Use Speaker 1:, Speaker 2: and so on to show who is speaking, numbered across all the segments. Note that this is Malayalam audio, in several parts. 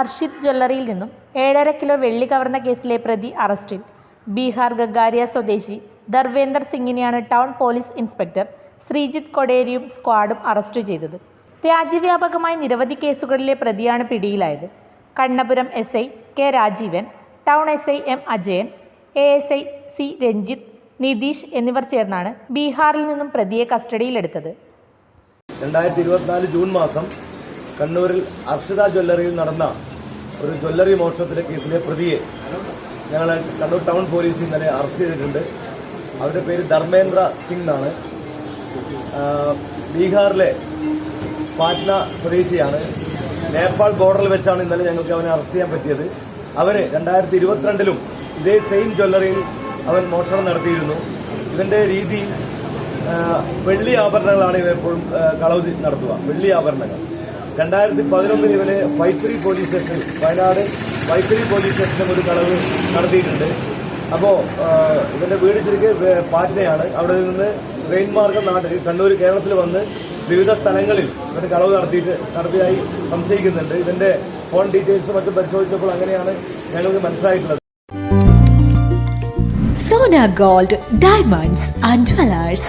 Speaker 1: അർഷിദ് ജ്വല്ലറിയിൽ നിന്നും ഏഴര കിലോ വെള്ളി കവർന്ന കേസിലെ പ്രതി അറസ്റ്റിൽ. ബീഹാർ ഗഗാരിയ സ്വദേശി ധർവേന്ദർ സിംഗിനെയാണ് ടൗൺ പോലീസ് ഇൻസ്പെക്ടർ ശ്രീജിത്ത് കൊടേരിയും സ്ക്വാഡും അറസ്റ്റ് ചെയ്തത്. രാജ്യവ്യാപകമായി നിരവധി കേസുകളിലെ പ്രതിയാണ് പിടിയിലായത്. Kannapuram S I K Rajeevan town S I M Ajayan A S I C Ranjith Nitheesh എന്നിവർ ചേർന്നാണ് ബീഹാറിൽ നിന്നും പ്രതിയെ കസ്റ്റഡിയിലെടുത്തത്.
Speaker 2: രണ്ടായിരത്തി ഇരുപത്തിനാല് ജൂൺ മാസം കണ്ണൂരിൽ അർഷിത ജ്വല്ലറിയിൽ നടന്ന ഒരു ജ്വല്ലറി മോഷണത്തിലെ കേസിലെ പ്രതിയെ ഞങ്ങൾ കണ്ണൂർ ടൗൺ പോലീസ് ഇന്നലെ അറസ്റ്റ് ചെയ്തിട്ടുണ്ട്. അവരുടെ പേര് ധർമ്മേന്ദ്ര സിംഗ് എന്നാണ്. ബീഹാറിലെ പാറ്റ്ന സ്വദേശിയാണ്. നേപ്പാൾ ബോർഡറിൽ വെച്ചാണ് ഇന്നലെ ഞങ്ങൾക്ക് അവനെ അറസ്റ്റ് ചെയ്യാൻ പറ്റിയത്. അവന് രണ്ടായിരത്തി ഇരുപത്തിരണ്ടിലും ഇതേ സെയിം ജ്വല്ലറിയിൽ അവൻ മോഷണം നടത്തിയിരുന്നു. ഇവന്റെ രീതി വെള്ളി ആഭരണങ്ങളാണ് ഇവ എപ്പോഴും കളവ് നടത്തുക. വെള്ളി ആഭരണങ്ങൾ. രണ്ടായിരത്തി പതിനൊന്നിൽ ഇവന് Vythiri police station Wayanad Vythiri police സ്റ്റേഷനും ഒരു കളവ് നടത്തിയിട്ടുണ്ട്. അപ്പോൾ ഇവന്റെ വീട് ശരിക്കും പാറ്റ്നയാണ്. അവിടെ നിന്ന് ട്രെയിൻ മാർഗം നാട്ടിൽ കണ്ണൂർ കേരളത്തിൽ വന്ന് വിവിധ സ്ഥലങ്ങളിൽ ഇവന് കളവ് നടത്തിയിട്ട് നടത്തിയതായി സംശയിക്കുന്നുണ്ട്. ഇവന്റെ ഫോൺ ഡീറ്റെയിൽസ് മറ്റും പരിശോധിച്ചപ്പോൾ അങ്ങനെയാണ് ഞങ്ങൾക്ക് മനസ്സിലായിട്ടുള്ളത്.
Speaker 3: Sona gold diamonds and jewellers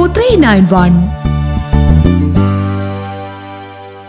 Speaker 3: three nine one